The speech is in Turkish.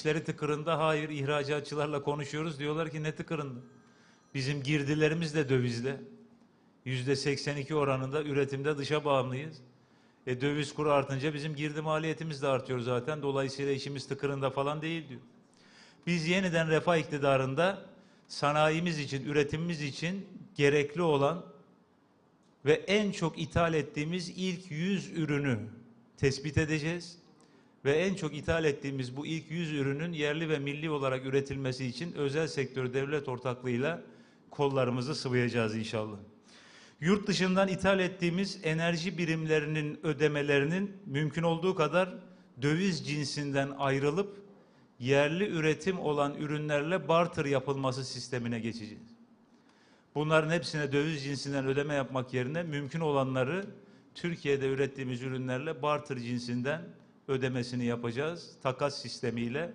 İşleri tıkırında. Hayır ihracatçılarla konuşuyoruz. Diyorlar ki ne tıkırında? Bizim girdilerimiz de dövizle. Yüzde 82 oranında üretimde dışa bağımlıyız. E döviz kuru artınca bizim girdi maliyetimiz de artıyor zaten. Dolayısıyla işimiz tıkırında falan değil diyor. Biz yeniden refah iktidarında sanayimiz için, üretimimiz için gerekli olan ve en çok ithal ettiğimiz ilk 100 ürünü tespit edeceğiz. Ve en çok ithal ettiğimiz bu ilk 100 ürünün yerli ve milli olarak üretilmesi için özel sektör devlet ortaklığıyla kollarımızı sıvayacağız inşallah. Yurt dışından ithal ettiğimiz enerji birimlerinin ödemelerinin mümkün olduğu kadar döviz cinsinden ayrılıp yerli üretim olan ürünlerle barter yapılması sistemine geçeceğiz. Bunların hepsine döviz cinsinden ödeme yapmak yerine mümkün olanları Türkiye'de ürettiğimiz ürünlerle barter cinsinden ödemesini yapacağız. Takas sistemiyle